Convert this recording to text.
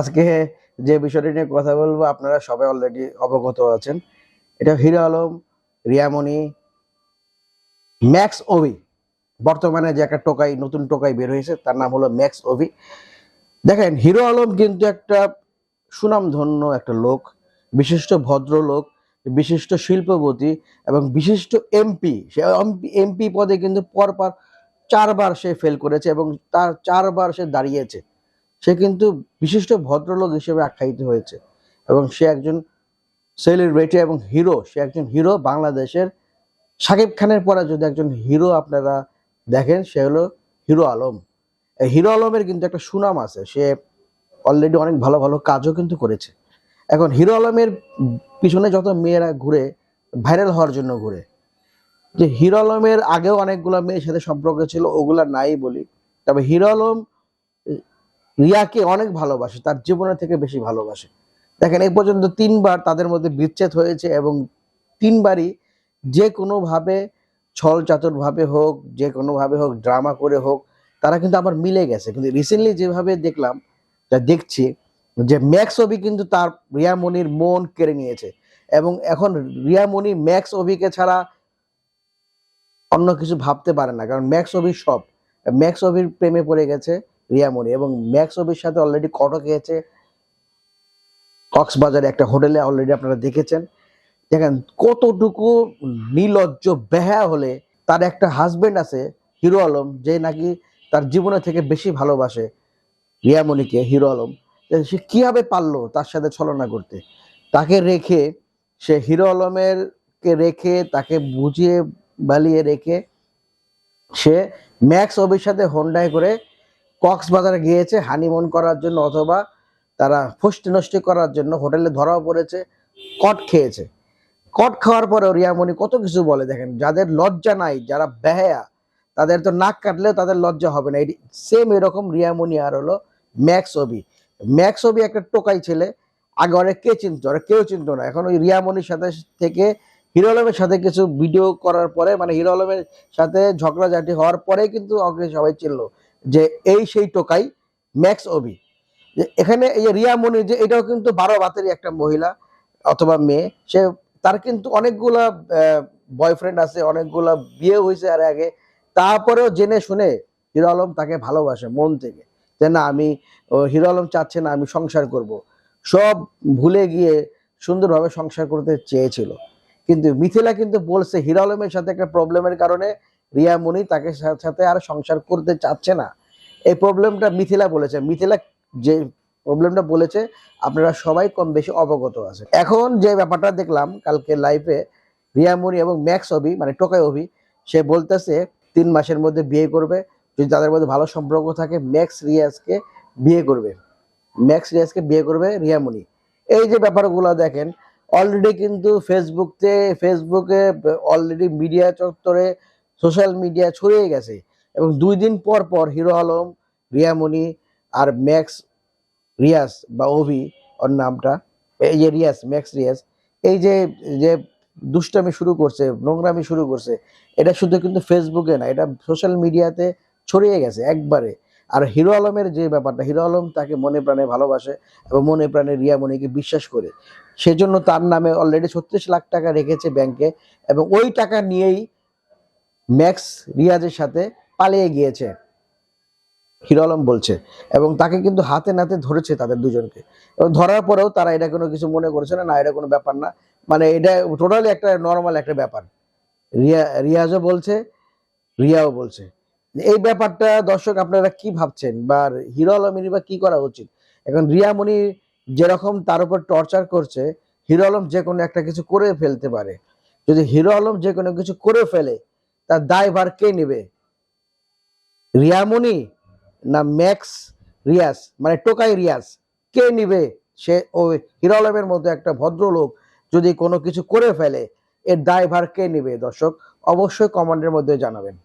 আজকে যে বিষয়টি নিয়ে কথা বলব, আপনারা সবাই অলরেডি অবগত আছেন। এটা হিরো আলম রিয়ামণি ম্যাক্স ওভি বর্তমানে যে একটা টোকাই, নতুন টোকাই বের হয়েছে, তার নাম হলো ম্যাক্স ওভি দেখেন, হিরো আলম কিন্তু একটা সুনামধন্য একটা লোক, বিশিষ্ট ভদ্রলোক, বিশিষ্ট শিল্পপতি এবং বিশিষ্ট এমপি। সে এমপি পদে কিন্তু পরপর চারবার সে ফেল করেছে এবং তার চারবার সে দাঁড়িয়েছে। সে কিন্তু বিশিষ্ট ভদ্রলোক হিসেবে আখ্যায়িত হয়েছে। এবং সে একজন সেলিব্রিটি এবং হিরো সে একজন হিরো বাংলাদেশের শাকিব খানের পরে যদি একজন হিরো আপনারা দেখেন, সে হলো হিরো আলম। হিরো আলমের কিন্তু একটা সুনাম আছে, সে অলরেডি অনেক ভালো ভালো কাজও কিন্তু করেছে। এখন হিরো আলমের পিছনে যত মেয়েরা ঘুরে ভাইরাল হওয়ার জন্য ঘুরে, যে হিরো আলমের আগেও অনেকগুলো মেয়ের সাথে সম্পর্ক ছিল, ওগুলা নাই বলি। তবে হিরো আলম রিয়াকে অনেক ভালোবাসে, তার জীবনের থেকে বেশি ভালোবাসে। দেখেন এই পর্যন্ত তিনবার তাদের মধ্যে বিচ্ছেদ হয়েছে এবং তিনবারই যে কোনোভাবে ছল চাতুরভাবে হোক, যে কোনোভাবে হোক, ড্রামা করে হোক, তারা কিন্তু আবার মিলে গেছে। কিন্তু রিসেন্টলি যেভাবে দেখলাম, যা দেখছি, যে ম্যাক্স অবি কিন্তু তার রিয়ামণির মন কেড়ে নিয়েছে এবং এখন রিয়ামণি ম্যাক্স অবিকে ছাড়া অন্য কিছু ভাবতে পারে না, কারণ ম্যাক্স অবি সব। ম্যাক্স অবির প্রেমে পড়ে গেছে রিয়ামণি এবং ম্যাক্স অবির সাথে অলরেডি কটো খেয়েছে কক্সবাজারে একটা হোটেলে অলরেডি আপনারা দেখেছেন। দেখেন কতটুকু নির্লজ্জ বেহা হলে তার একটা হাজবেন্ড আছে, হিরো আলম, যে নাকি তার জীবনের থেকে বেশি ভালোবাসে রিয়ামণিকে হিরো আলম। সে কীভাবে পারল তার সাথে ছলনা করতে? তাকে রেখে, সে হিরো আলমের কে রেখে, তাকে বুঝিয়ে বালিয়ে রেখে সে ম্যাক্স অবির সাথে হোন্ডায় করে কক্সবাজারে গিয়েছে হানিমুন করার জন্য অথবা তারা ফষ্টি নষ্টি করার জন্য, হোটেলে ধরাও পড়েছে, কট খেয়েছে। কট খাওয়ার পরেও রিয়ামণি কত কিছু বলে দেখেন, যাদের লজ্জা নাই, যারা বেহায়া, তাদের তো নাক কাটলেও তাদের লজ্জা হবে না। এটি সেম এরকম রিয়ামণি আর হলো ম্যাক্স অবি ম্যাক্স অবি একটা টোকাই ছেলে, আগে অনেক কে চিনতো? আর কেউ চিনতো না। এখন ওই রিয়ামণির সাথে থেকে হিরো আলমের সাথে কিছু ভিডিও করার পরে মানে হিরো আলমের সাথে ঝগড়াঝাটি হওয়ার পরে কিন্তু ওকে সবাই চিনলো। যে এই সেই টোকাই, ম্যাক্স যে এখানে এই যে রিয়ামণি যে এটাও কিন্তু বারো বাতেরই একটা মহিলা অথবা মেয়ে। সে, তার কিন্তু অনেকগুলা বয়ফ্রেন্ড আছে, অনেকগুলা বিয়ে হয়েছে আর আগে। তারপরেও জেনে শুনে হিরো আলম তাকে ভালোবাসে মন থেকে। যে না, আমি হিরো আলম চাচ্ছে না, আমি সংসার করব। সব ভুলে গিয়ে সুন্দরভাবে সংসার করতে চেয়েছিল। কিন্তু মিথিলা কিন্তু বলছে হিরো আলমের সাথে একটা প্রবলেমের কারণে রিয়া মনি তাকে সাথে আর সংসার করতে চাচ্ছে না। এই প্রবলেমটা মিথিলা বলেছে। মিথিলা যে প্রবলেমটা বলেছে, আপনারা সবাই কম বেশি অবগত আছে এখন যে ব্যাপারটা দেখলাম, কালকে লাইভে রিয়ামণি এবং ম্যাক্স অবি মানে টোকাই অবি সে বলতেছে, তিন মাসের মধ্যে বিয়ে করবে। যদি তাদের মধ্যে ভালো সম্পর্ক থাকে, ম্যাক্স রিয়াজকে বিয়ে করবে। ম্যাক্স রিয়াজকে বিয়ে করবে রিয়ামণি এই যে ব্যাপারগুলো দেখেন অলরেডি কিন্তু ফেসবুকতে ফেসবুকে অলরেডি মিডিয়া চত্বরে সোশ্যাল মিডিয়া ছড়িয়ে গেছে। এবং দুই দিন পর পর হিরো আলম রিয়ামণি আর ম্যাক্স রিয়াস বা অভি, ওর নামটা, এই যে রিয়াস ম্যাক্স রিয়াস এই যে যে দুষ্টামি শুরু করছে, নোংরামি শুরু করছে, এটা শুধু কিন্তু ফেসবুকে না, এটা সোশ্যাল মিডিয়াতে ছড়িয়ে গেছে একবারে। আর হিরো আলমের যে ব্যাপারটা, হিরো আলম তাকে মনে প্রাণে ভালোবাসে এবং মনে প্রাণে রিয়ামণিকে বিশ্বাস করে। সেজন্য তার নামে অলরেডি ছত্রিশ লাখ টাকা রেখেছে ব্যাংকে এবং ওই টাকা নিয়েই ম্যাক্স রিয়াজের সাথে পালিয়ে গিয়েছে। হিরো আলম বলছে, এবং তাকে কিন্তু হাতে নাতে ধরেছে তাদের দুজনকে। এবং ধরার পরেও তারা এটা কোনো কিছু মনে করছে না না, এটা কোনো ব্যাপার না। মানে এটা টোটালি একটা নর্মাল একটা ব্যাপার। রিয়া, রিয়াজও বলছে, রিয়াও বলছে। এই ব্যাপারটা দর্শক আপনারা কি ভাবছেন? বা হিরো আলমের বা কি করা উচিত? এখন রিয়ামণি যেরকম তার উপর টর্চার করছে হিরো আলম যে কোনো একটা কিছু করে ফেলতে পারে। যদি হিরো আলম যে কোনো কিছু করে ফেলে তার দায়ভার কে নেবে? রিয়ামনি না ম্যাক্স রিয়াস মানে টোকাই রিয়াস কে নিবে? সে ও হিরো আলমের মতো একটা ভদ্রলোক যদি কোনো কিছু করে ফেলে, এর দায়ভার কে নিবে? দর্শক, অবশ্যই কমেন্টের মধ্যে জানাবেন।